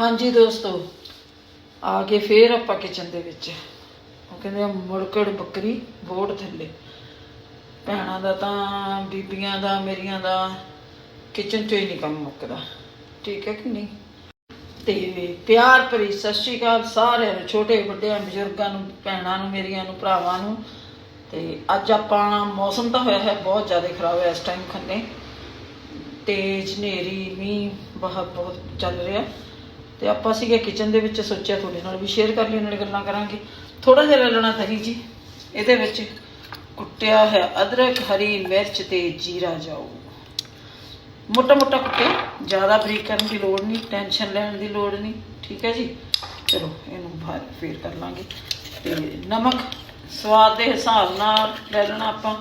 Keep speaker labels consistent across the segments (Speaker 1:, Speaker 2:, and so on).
Speaker 1: ਹਾਂਜੀ ਦੋਸਤੋ, ਆ ਕੇ ਫੇਰ ਆਪਾਂ ਕਿਚਨ ਦੇ ਵਿੱਚ। ਉਹ ਕਹਿੰਦੇ ਆ ਮੁੜਕੜ ਬੱਕਰੀ ਬੋੜ ਥੱਲੇ। ਭੈਣਾਂ ਦਾ ਤਾਂ, ਬੀਬੀਆਂ ਦਾ, ਮੇਰੀਆਂ ਦਾ ਕਿਚਨ 'ਚ ਹੀ ਨਹੀਂ ਕੰਮ ਮੁੱਕਦਾ। ਠੀਕ ਹੈ ਕਿ ਨਹੀਂ? ਤੇ ਪਿਆਰ ਭਰੀ ਸਤਿ ਸ਼੍ਰੀ ਅਕਾਲ ਸਾਰਿਆਂ ਨੂੰ, ਛੋਟੇ ਵੱਡਿਆਂ, ਬਜ਼ੁਰਗਾਂ ਨੂੰ, ਭੈਣਾਂ ਨੂੰ, ਮੇਰੀਆਂ ਨੂੰ, ਭਰਾਵਾਂ ਨੂੰ। ਤੇ ਅੱਜ ਆਪਾਂ, ਮੌਸਮ ਤਾਂ ਹੋਇਆ ਹੈ ਬਹੁਤ ਜ਼ਿਆਦਾ ਖਰਾਬ ਹੈ ਇਸ ਟਾਈਮ ਖੰਨੇ। ਤੇਜ਼ ਹਨੇਰੀ, ਮੀਂਹ ਬਹੁਤ ਬਹੁਤ ਚੱਲ ਰਿਹਾ। ਤੇ ਆਪਾਂ ਸੀਗੇ ਕਿਚਨ ਦੇ ਵਿੱਚ ਸੋਚਿਆ ਤੁਹਾਡੇ ਨਾਲ ਵੀ ਸ਼ੇਅਰ ਕਰ ਲਈ ਉਹਨਾਂ ਨਾਲੇ ਗੱਲਾਂ ਕਰਾਂਗੇ। ਥੋੜਾ ਜਿਹਾ ਲੈ ਲੈਣਾ ਦਹੀਂ ਜੀ। ਇਹਦੇ ਵਿੱਚ ਕੁੱਟਿਆ ਹੈ ਅਦਰਕ, ਹਰੀ ਮਿਰਚ ਤੇ ਜੀਰਾ ਜਾਓ। ਮੋਟਾ ਮੋਟਾ ਕੁੱਟਿਆ। ਜ਼ਿਆਦਾ ਬਰੀਕ ਕਰਨ ਦੀ ਲੋੜ ਨਹੀਂ ਟੈਨਸ਼ਨ ਲੈਣ ਦੀ ਲੋੜ ਨਹੀਂ। ਠੀਕ ਹੈ ਜੀ? ਚਲੋ, ਇਹਨੂੰ ਬਾਹਰ ਫੇਰ ਕਰ ਲਾਂਗੇ। ਤੇ ਨਮਕ ਸਵਾਦ ਦੇ ਹਿਸਾਬ ਨਾਲ ਲੈ ਲੈਣਾ ਆਪਾਂ।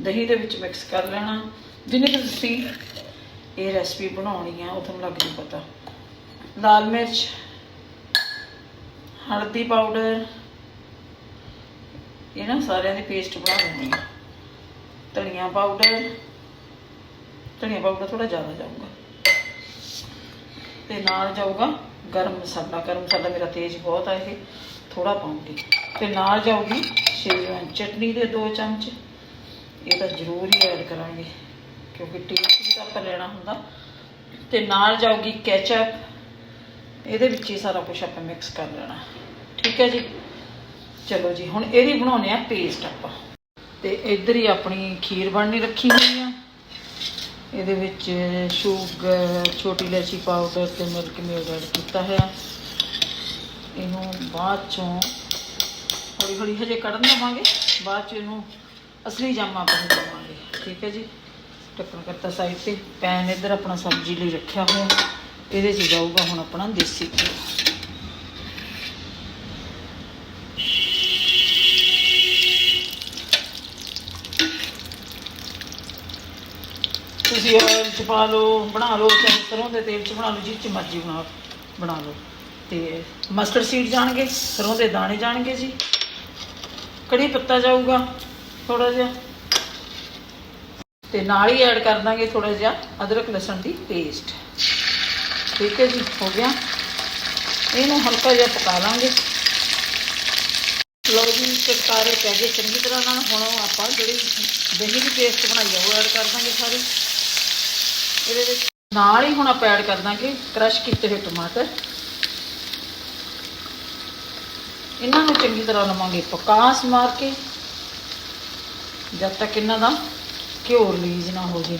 Speaker 1: ਦਹੀਂ ਦੇ ਵਿੱਚ ਮਿਕਸ ਕਰ ਲੈਣਾ। ਜਿੰਨੀ ਕੁ ਤੁਸੀਂ ਇਹ ਰੈਸਪੀ ਬਣਾਉਣੀ ਆ, ਉਹ ਤੁਹਾਨੂੰ ਲੱਗ ਜੂ ਪਤਾ। ਲਾਲ ਮਿਰਚ, ਹਲਦੀ ਪਾਊਡਰ ਇਹ ਨਾ ਸਾਰਿਆਂ ਦੀ ਪੇਸਟ ਬਣਾ ਲੈਣੀ ਆ ਧਨੀਆ ਪਾਊਡਰ ਧਨੀਆ ਪਾਊਡਰ ਥੋੜਾ ਜ਼ਿਆਦਾ ਜਾਊਗਾ। ਤੇ ਨਾਲ ਜਾਊਗਾ ਗਰਮ ਮਸਾਲਾ ਗਰਮ ਮਸਾਲਾ ਮੇਰਾ ਤੇਜ਼ ਬਹੁਤ ਆ ਇਹ ਥੋੜਾ ਪਾਉਂਗੀ। ਤੇ ਨਾਲ ਜਾਊਗੀ ਸ਼ੇਜ਼ਵਾਨ ਚਟਨੀ ਦੇ 2 ਚਮਚ, ਇਹ ਤਾਂ ਜ਼ਰੂਰ ਹੀ ਐਡ ਕਰਾਂਗੇ, ਕਿਉਂਕਿ ਟੇਸਟ ਵੀ ਤਾਂ ਆਪਾਂ ਲੈਣਾ ਹੁੰਦਾ। ਤੇ ਨਾਲ ਜਾਊਗੀ ਕੈਚਅਪ ਇਹਦੇ ਵਿੱਚ ਹੀ ਸਾਰਾ ਕੁਝ ਆਪਾਂ ਮਿਕਸ ਕਰ ਲੈਣਾ। ਠੀਕ ਹੈ ਜੀ? ਚਲੋ ਜੀ, ਹੁਣ ਇਹਦੀ ਬਣਾਉਣੇ ਆ ਪੇਸਟ ਆਪਾਂ। ਤੇ ਇੱਧਰ ਹੀ ਆਪਣੀ ਖੀਰ ਬਣਨੀ ਰੱਖੀ ਹੋਈ ਆ। ਇਹਦੇ ਵਿੱਚ ਸ਼ੂਗਰ ਛੋਟੀ ਇਲਾਇਚੀ ਪਾਊਡਰ ਤੇ ਮਿਲਕ ਮੇਡ ਐਡ ਕੀਤਾ ਹੋਇਆ। ਇਹਨੂੰ ਬਾਅਦ ਚੋਂ ਹੌਲੀ ਹੌਲੀ ਹਜੇ ਕੱਢ ਦੇਵਾਂਗੇ। ਬਾਅਦ ਚ ਇਹਨੂੰ ਅਸਲੀ ਜਾਮਾ ਬਣ ਦੇਵਾਂਗੇ। ਠੀਕ ਹੈ ਜੀ? ਢੱਕਣ ਕਰਤਾ ਸਾਈਡ ਤੇ। ਪੈਨ ਇੱਧਰ ਆਪਣਾ ਸਬਜ਼ੀ ਲਈ ਰੱਖਿਆ ਹੋਇਆ। ਇਹਦੇ 'ਚ ਜਾਊਗਾ ਹੁਣ ਆਪਣਾ ਦੇਸੀ ਘਿਓ। ਤੁਸੀਂ ਆਇਲ ਚ ਪਾ ਲਓ, ਬਣਾ ਲਓ, ਚਾਹੇ ਸਰੋਂ ਦੇ ਤੇਲ ਚ ਬਣਾ ਲਓ, ਜਿਸ ਚ ਮਰਜ਼ੀ ਬਣਾ ਬਣਾ ਲਓ। ਤੇ ਮਸਟਰਡ ਸੀਡ ਜਾਣਗੇ, ਸਰੋਂ ਦੇ ਦਾਣੇ ਜਾਣਗੇ ਜੀ। ਕੜੀ ਪੱਤਾ ਜਾਊਗਾ ਥੋੜਾ ਜਿਹਾ। ਤੇ ਨਾਲ ਹੀ ਐਡ ਕਰ ਦਾਂਗੇ ਥੋੜਾ ਜਿਹਾ ਅਦਰਕ, ਲਸਣ ਦੀ ਪੇਸਟ ਠੀਕ ਹੈ ਜੀ, ਹੋ ਗਿਆ। ਇਹਨੂੰ ਹਲਕਾ ਜਿਹਾ ਪਕਾ ਲਾਂਗੇ। ਲਓ ਜੀ ਚਟਕਾਰੇ ਪੈ ਗਏ ਚੰਗੀ ਤਰ੍ਹਾਂ ਨਾਲ। ਹੁਣ ਆਪਾਂ ਜਿਹੜੀ ਦਹੀਂ ਦੀ ਪੇਸਟ ਬਣਾਈ ਆ, ਉਹ ਐਡ ਕਰ ਦਾਂਗੇ ਸਾਰੇ। ਇਹਦੇ ਵਿੱਚ ਨਾਲ ਹੀ ਹੁਣ ਆਪਾਂ ਐਡ ਕਰ ਦਾਂਗੇ ਕ੍ਰਸ਼ ਕੀਤੇ ਹੋਏ ਟਮਾਟਰ। ਇਹਨਾਂ ਨੂੰ ਚੰਗੀ ਤਰ੍ਹਾਂ ਲਵਾਂਗੇ ਪਕਾਸ ਮਾਰ ਕੇ। ਜਦ ਤੱਕ ਇਹਨਾਂ ਦਾ ਘਿਓ ਰਿਲੀਜ਼ ਨਾ ਹੋ ਜੇ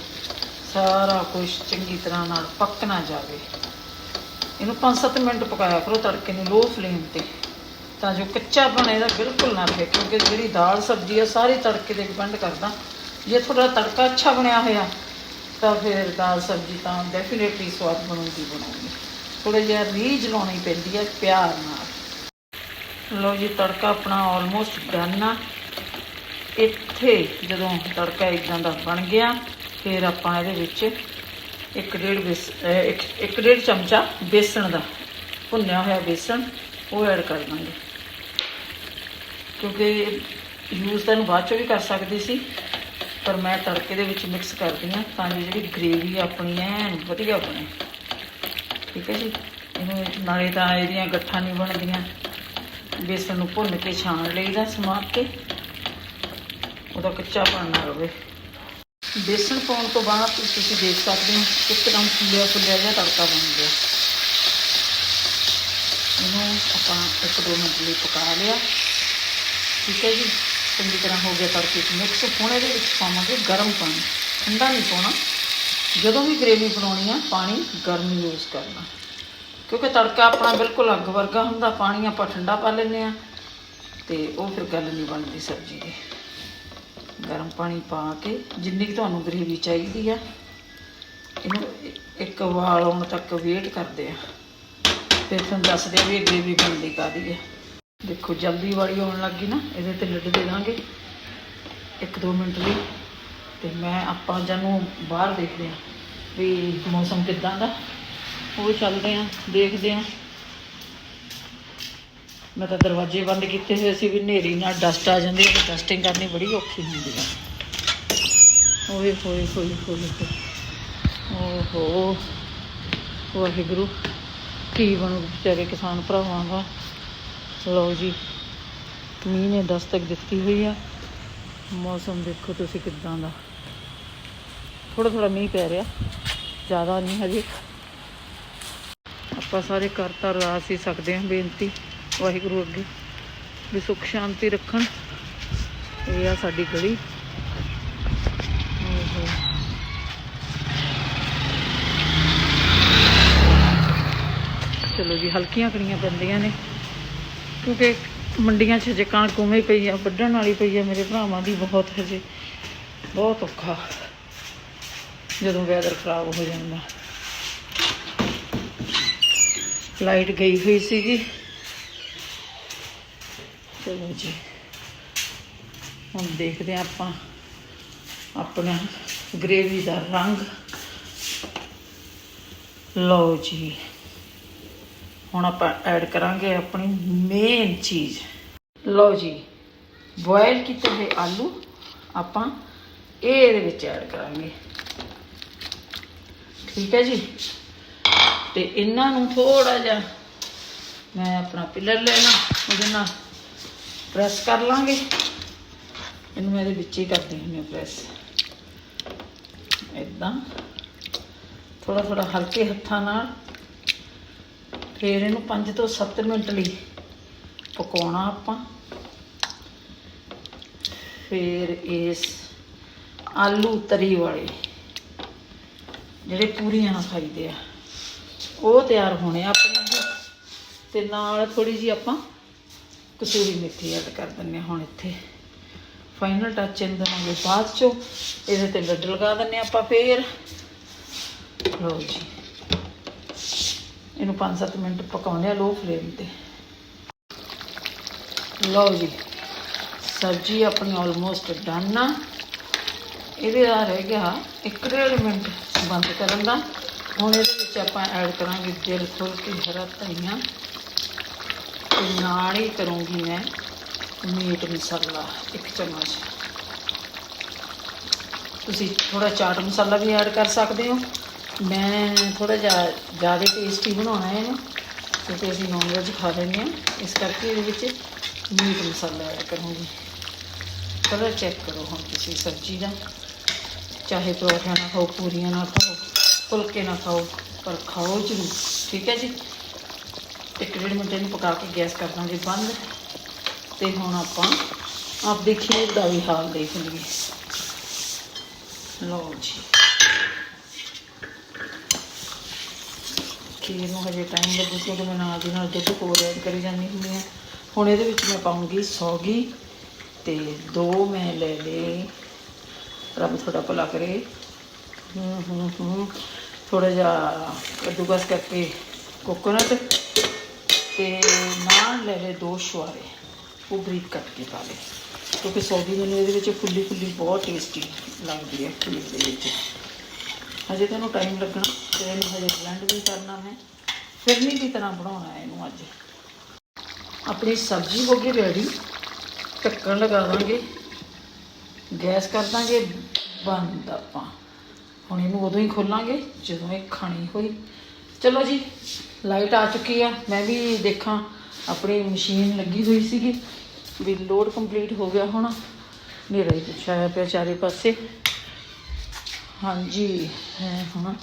Speaker 1: ਸਾਰਾ ਕੁਝ ਚੰਗੀ ਤਰ੍ਹਾਂ ਨਾਲ ਪੱਕ ਨਾ ਜਾਵੇ। ਇਹਨੂੰ 5-7 ਮਿੰਟ ਪਕਾਇਆ ਕਰੋ ਤੜਕੇ ਨੂੰ ਲੋ ਫਲੇਮ ਤੇ। ਤਾਂ ਜੋ ਕੱਚਾ ਬਣੇ ਇਹਦਾ ਬਿਲਕੁਲ ਨਾ ਰਹੇ, ਕਿਉਂਕਿ ਜਿਹੜੀ ਦਾਲ ਸਬਜ਼ੀ ਆ ਸਾਰੀ ਤੜਕੇ ਤੇ ਡਿਪੈਂਡ ਕਰਦਾ। ਜੇ ਤੁਹਾਡਾ ਤੜਕਾ ਅੱਛਾ ਬਣਿਆ ਹੋਇਆ, ਤਾਂ ਫਿਰ ਦਾਲ ਸਬਜ਼ੀ ਤਾਂ ਡੈਫੀਨੇਟਲੀ ਸਵਾਦ ਬਣੂਗੀ ਬਣੂਗੀ। ਥੋੜਾ ਜਿਹਾ ਰੀਝ ਲਾਉਣੀ ਪੈਂਦੀ ਹੈ ਪਿਆਰ ਨਾਲ। ਲਓ ਜੀ, ਤੜਕਾ ਆਪਣਾ ਆਲਮੋਸਟ ਡਨ ਆ। ਇੱਥੇ ਜਦੋਂ ਤੜਕਾ ਇਦਾਂ ਦਾ ਬਣ ਗਿਆ ਫਿਰ ਆਪਾਂ ਇਹਦੇ ਵਿੱਚ ਇੱਕ ਡੇਢ ਬੇਸ, ਅਹ ਇੱਕ ਇੱਕ ਡੇਢ ਚਮਚਾ ਬੇਸਣ ਦਾ ਭੁੰਨਿਆ ਹੋਇਆ ਬੇਸਣ, ਉਹ ਐਡ ਕਰ ਦਾਂਗੇ। ਕਿਉਂਕਿ ਯੂਜ਼ ਤਾਂ ਬਾਅਦ ਚੋਂ ਵੀ ਕਰ ਸਕਦੀ ਸੀ, ਪਰ ਮੈਂ ਤੜਕੇ ਦੇ ਵਿੱਚ ਮਿਕਸ ਕਰਦੀ ਹਾਂ ਤਾਂ ਜੋ ਜਿਹੜੀ ਗ੍ਰੇਵੀ ਆਪਣੀ ਐ ਵਧੀਆ ਬਣੇ। ਠੀਕ ਹੈ ਜੀ? ਇਹਨੂੰ ਨਾਲੇ ਤਾਂ ਇਹਦੀਆਂ ਗੱਠਾਂ ਨਹੀਂ ਬਣਦੀਆਂ। ਬੇਸਣ ਨੂੰ ਭੁੰਨ ਕੇ ਛਾਣ ਲਈਦਾ ਸਮਾਰ ਕੇ ਉਹਦਾ ਕੱਚਾ ਨਾ ਰਵੇ। ਬੇਸਣ ਪਾਉਣ ਤੋਂ ਬਾਅਦ ਤੁਸੀਂ ਦੇਖ ਸਕਦੇ ਹੋ ਇੱਕਦਮ ਫੁੱਲਿਆ ਫੁੱਲਿਆ ਜਿਹਾ ਤੜਕਾ ਬਣ ਗਿਆ। ਇਹਨੂੰ ਆਪਾਂ ਇੱਕ ਦੋ ਮਿੰਟ ਲਈ ਪਕਾ ਲਿਆ। ਠੀਕ ਹੈ ਜੀ? ਚੰਗੀ ਤਰ੍ਹਾਂ ਹੋ ਗਿਆ ਤੜਕੇ ਮਿਕਸ ਹੁਣ ਇਹਦੇ ਵਿੱਚ ਪਾਵਾਂਗੇ ਗਰਮ ਪਾਣੀ। ਠੰਡਾ ਨਹੀਂ ਪਾਉਣਾ। ਜਦੋਂ ਵੀ ਗ੍ਰੇਵੀ ਬਣਾਉਣੀ ਆ, ਪਾਣੀ ਗਰਮ ਯੂਜ਼ ਕਰਨਾ। ਕਿਉਂਕਿ ਤੜਕਾ ਆਪਣਾ ਬਿਲਕੁਲ ਅੱਗ ਵਰਗਾ ਹੁੰਦਾ, ਪਾਣੀ ਆਪਾਂ ਠੰਡਾ ਪਾ ਲੈਂਦੇ ਆ। ਤੇ ਉਹ ਫਿਰ ਗੱਲ ਨਹੀਂ ਬਣਦੀ ਸਬਜ਼ੀ ਦੀ। ਗਰਮ ਪਾਣੀ ਪਾ ਕੇ ਜਿੰਨੀ ਕੁ ਤੁਹਾਨੂੰ ਗ੍ਰੇਵੀ ਚਾਹੀਦੀ ਆ, ਇਹਨੂੰ ਇੱਕ ਵਾਲ ਆਉਣ ਤੱਕ ਵੇਟ ਕਰਦੇ ਆ। ਫਿਰ ਤੁਹਾਨੂੰ ਦੱਸਦੇ ਆ ਵੀ ਇਹ ਗ੍ਰੇਵੀ ਬਣਦੀ ਕਾਦੀ ਹੈ ਦੇਖੋ, ਜਲਦੀ ਵਾਲੀ ਆਉਣ ਲੱਗੀ ਨਾ, ਇਹਦੇ ਤੇ ਲਿਡ ਦੇ ਦਾਂਗੇ। ਇੱਕ ਦੋ ਮਿੰਟ ਲਈ। ਤੇ ਮੈਂ ਆਪਾਂ ਜਾਨੂੰ ਬਾਹਰ ਦੇਖਦੇ ਆ ਵੀ ਮੌਸਮ ਕਿੱਦਾਂ ਦਾ। ਉਹ ਚੱਲਦੇ ਆ, ਦੇਖਦੇ ਆ। ਮੈਂ ਤਾਂ ਦਰਵਾਜ਼ੇ ਬੰਦ ਕੀਤੇ ਹੋਏ ਸੀ ਵੀ ਹਨੇਰੀ ਨਾਲ ਡਸਟ ਆ ਜਾਂਦੀ ਹੈ ਡਸਟਿੰਗ ਕਰਨੀ ਬੜੀ ਔਖੀ ਹੁੰਦੀ ਹੈ। ਓਏ ਹੋਏ ਹੋਏ ਹੋਏ ਹੋਏ। ਓਹੋ, ਵਾਹਿਗੁਰੂ, ਕੀ ਬਣੂ ਵਿਚਾਰੇ ਕਿਸਾਨ ਭਰਾਵਾਂ ਦਾ? ਲਓ ਜੀ, ਮੀਂਹ ਨੇ ਦਸਤਕ ਦਿੱਤੀ ਹੋਈ ਆ। ਮੌਸਮ ਦੇਖੋ ਤੁਸੀਂ ਕਿੱਦਾਂ ਦਾ। ਥੋੜਾ ਥੋੜਾ ਮੀਂਹ ਪੈ ਰਿਹਾ, ਜ਼ਿਆਦਾ ਨਹੀਂ ਹਜੇ। ਆਪਾਂ ਸਾਰੇ ਕਰ ਤਾਂ ਅਰਦਾਸ ਹੀ ਸਕਦੇ ਹਾਂ ਬੇਨਤੀ। ਵਾਹਿਗੁਰੂ ਅੱਗੇ। ਵੀ ਸੁੱਖ ਸ਼ਾਂਤੀ ਰੱਖਣ। ਇਹ ਆ ਸਾਡੀ ਗਲੀ। ਚਲੋ ਜੀ, ਹਲਕੀਆਂ ਕਣੀਆਂ ਪੈਂਦੀਆਂ ਨੇ। ਕਿਉਂਕਿ ਮੰਡੀਆਂ 'ਚ ਜੇ ਕਣਕ ਉਵੇਂ ਪਈ ਆ, ਵੱਢਣ ਵਾਲੀ ਪਈ ਆ ਮੇਰੇ ਭਰਾਵਾਂ ਦੀ ਬਹੁਤ ਹਜੇ। ਬਹੁਤ ਔਖਾ। ਜਦੋਂ ਵੈਦਰ ਖਰਾਬ ਹੋ ਜਾਂਦਾ। ਲਾਈਟ ਗਈ ਹੋਈ ਸੀਗੀ। ਚਲੋ ਜੀ। ਹੁਣ ਦੇਖਦੇ ਹਾਂ ਆਪਾਂ ਆਪਣਾ ਗ੍ਰੇਵੀ ਦਾ ਰੰਗ। ਲਓ ਜੀ। ਹੁਣ ਆਪਾਂ ਐਡ ਕਰਾਂਗੇ ਆਪਣੀ ਮੇਨ ਚੀਜ਼। ਲਓ ਜੀ। ਬੋਇਲ ਕੀਤੇ ਹੋਏ ਆਲੂ ਆਪਾਂ ਇਹ ਇਹਦੇ ਵਿੱਚ ਐਡ ਕਰਾਂਗੇ। ਠੀਕ ਹੈ ਜੀ? ਤੇ ਇਹਨਾਂ ਨੂੰ ਥੋੜਾ ਜਿਹਾ ਮੈਂ ਆਪਣਾ ਪਿਲਰ ਲੈ ਲਾਂ ਉਹਦੇ ਨਾਲ ਪ੍ਰੈਸ ਕਰ ਲਾਂਗੇ। ਇਹਨੂੰ ਮੈਂ ਇਹਦੇ ਵਿੱਚ ਹੀ ਕਰਦੀ ਹੁੰਦੀ ਹਾਂ ਪ੍ਰੈਸ ਇਦਾਂ ਥੋੜਾ ਥੋੜਾ ਹਲਕੇ ਹੱਥਾਂ ਨਾਲ ਫਿਰ ਇਹਨੂੰ 5 ਤੋਂ 7 ਮਿੰਟ ਲਈ ਪਕਾਉਣਾ ਆਪਾਂ। ਫਿਰ ਇਸ ਆਲੂ ਤਰੀ ਵਾਲੇ ਜਿਹੜੇ ਪੂਰੀਆਂ ਨਾਲ ਖਾਈਦੇ ਆ, ਉਹ ਤਿਆਰ ਹੋਣੇ ਆ ਆਪਣੇ ਇਹ। ਤੇ ਨਾਲ ਥੋੜੀ ਜੀ ਆਪਾਂ ਕਸੂਰੀ ਮੇਥੀ ਐਡ ਕਰ ਦਿੰਨੇ ਹਾਂ ਹੁਣ ਇੱਥੇ। ਫਾਈਨਲ ਟੱਚ ਇਹਨੂੰ ਦੇਵਾਂਗੇ ਬਾਅਦ ਚੋਂ। ਇਹਦੇ ਤੇ ਲੱਡ ਲਗਾ ਦਿੰਨੇ ਹਾਂ ਆਪਾਂ ਫੇਰ। ਲਓ ਜੀ। ਇਹਨੂੰ 5-7 ਮਿੰਟ ਪਕਾਉਂਦੇ ਆ ਲੋ ਫਲੇਮ ਤੇ। ਲਓ ਜੀ। ਸਬਜ਼ੀ ਆਪਣੀ ਆਲਮੋਸਟ ਡਨ ਆ। ਇਹਦੇ ਆ ਰਹਿ ਗਿਆ ਇੱਕ ਡੇਢ ਮਿੰਟ ਬੰਦ ਕਰਨ ਦਾ। ਹੁਣ ਇਹਦੇ ਵਿੱਚ ਆਪਾਂ ਐਡ ਕਰਾਂਗੇ ਦਿਲ ਖੋਲ ਕੇ ਹਰਾ ਧਨੀਆ। ਨਾਲ ਹੀ ਕਰੂੰਗੀ ਮੈਂ ਮੀਟ ਮਸਾਲਾ, ਇੱਕ ਚਮਚ। ਤੁਸੀਂ ਥੋੜਾ ਚਾਟ ਮਸਾਲਾ ਵੀ ਐਡ ਕਰ ਸਕਦੇ ਹੋ। ਮੈਂ ਥੋੜਾ ਜਿਹਾ, ਜ਼ਿਆਦਾ ਟੇਸਟੀ ਬਣਾਉਣਾ ਹੈ ਇਹਨੂੰ, ਕਿਉਂਕਿ ਅਸੀਂ ਨੌਨ ਵੈਜ ਖਾ ਲੈਂਦੇ ਹਾਂ। ਇਸ ਕਰਕੇ ਇਹਦੇ ਵਿੱਚ ਮੀਟ ਮਸਾਲਾ ਐਡ ਕਰੂੰਗੀ। ਕਲਰ ਚੈੱਕ ਕਰੋ ਹੁਣ ਤੁਸੀਂ ਸਬਜ਼ੀ ਦਾ। ਚਾਹੇ ਪਰੌਠਾ ਨਾ ਖਾਓ, ਪੂਰੀਆਂ ਨਾ ਖਾਓ, ਫੁਲਕੇ ਨਾ ਖਾਓ, ਪਰ ਖਾਓ ਜ਼ਰੂਰ, ਠੀਕ ਹੈ ਜੀ? ਇੱਕ ਡੇਢ ਮਿੰਟ ਇਹਨੂੰ ਪਕਾ ਕੇ ਗੈਸ ਕਰ ਦਾਂਗੇ ਬੰਦ। ਤੇ ਹੁਣ ਆਪਾਂ ਆਪਦੇ ਖੀਰ ਦਾ ਵੀ ਹਾਲ ਦੇਖ ਲਈਏ। ਲਓ ਜੀ। ਖੀਰ ਨੂੰ ਹਜੇ ਟਾਈਮ ਲੱਗੂ ਕਿਉਂਕਿ ਮੈਂ ਨਾਲ ਦੀ ਨਾਲ ਦੁੱਧ ਹੋਰ ਐਡ ਕਰੀ ਜਾਂਦੀ ਹੁੰਦੀ ਹਾਂ। ਹੁਣ ਇਹਦੇ ਵਿੱਚ ਮੈਂ ਪਾਉਂਗੀ ਸੌਗੀ ਤੇ ਦੋ ਮੈਂ ਲੈ ਲਏ। ਰੱਬ ਤੁਹਾਡਾ ਭਲਾ ਕਰੇ। ਹੂੰ ਹੂੰ ਹੂੰ। ਥੋੜਾ ਜਿਹਾ ਕੱਦੂਕਸ ਕਰਕੇ ਕੋਕੋਨਟ ਤੇ ਨਾਲ ਲੈ ਲਏ ਦੋ ਸ਼ੁਆਰੇ, ਉਹ ਬਰੀਕ ਕੱਟ ਕੇ ਪਾ ਲਏ। ਕਿਉਂਕਿ ਸੌਗੀ ਮੈਨੂੰ ਇਹਦੇ ਵਿੱਚ ਫੁੱਲੀ ਫੁੱਲੀ ਬਹੁਤ ਟੇਸਟੀ ਲੱਗਦੀ ਹੈ ਖੀਰ ਦੇ ਵਿੱਚ। ਹਜੇ ਤੁਹਾਨੂੰ ਟਾਈਮ ਲੱਗਣਾ, ਤੇ ਇਹਨੂੰ ਹਜੇ ਬਲੈਂਡ ਵੀ ਕਰਨਾ ਹੈ। ਫਿਰਨੀ ਦੀ ਤਰ੍ਹਾਂ ਬਣਾਉਣਾ ਹੈ ਇਹਨੂੰ ਅੱਜ। ਆਪਣੀ ਸਬਜ਼ੀ ਹੋ ਗਈ ਰੈਡੀ ਢੱਕਣ ਲਗਾ ਦਾਂਗੇ। ਗੈਸ ਕਰ ਦਾਂਗੇ, ਬੰਦ ਆਪਾਂ। ਹੁਣ ਇਹਨੂੰ ਉਦੋਂ ਹੀ ਖੋਲਾਂਗੇ, ਜਦੋਂ ਇਹ ਖਾਣੀ ਹੋਈ। ਚਲੋ ਜੀ, ਲਾਈਟ ਆ ਚੁੱਕੀ ਆ, ਮੈਂ ਵੀ ਦੇਖਾਂ, ਆਪਣੀ ਮਸ਼ੀਨ ਲੱਗੀ ਹੋਈ ਸੀਗੀ, ਵੀ ਲੋਡ ਕੰਪਲੀਟ ਹੋ ਗਿਆ ਹੁਣ। ਮੇਰਾ ਹੀ ਪੁੱਛਿਆ ਆਇਆ ਪਿਆ ਚਾਰੇ ਪਾਸੇ। ਹਾਂਜੀ ਹੈ ਹੁਣ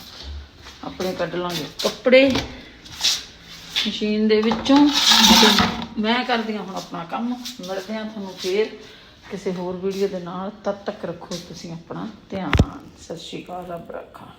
Speaker 1: ਆਪਣੇ ਕੱਢ ਲਾਂਗੇ ਕੱਪੜੇ ਮਸ਼ੀਨ ਦੇ ਵਿੱਚੋਂ। ਮੈਂ ਕਰਦੀ ਹਾਂ ਹੁਣ ਆਪਣਾ ਕੰਮ, ਮਿਲਦੇ ਹਾਂ ਤੁਹਾਨੂੰ ਫੇਰ ਕਿਸੇ ਹੋਰ ਵੀਡੀਓ ਦੇ ਨਾਲ। ਤਦ ਤੱਕ ਰੱਖੋ ਤੁਸੀਂ ਆਪਣਾ ਧਿਆਨ। ਸਤਿ ਸ਼੍ਰੀ ਅਕਾਲ, ਰੱਬ ਰੱਖਾ।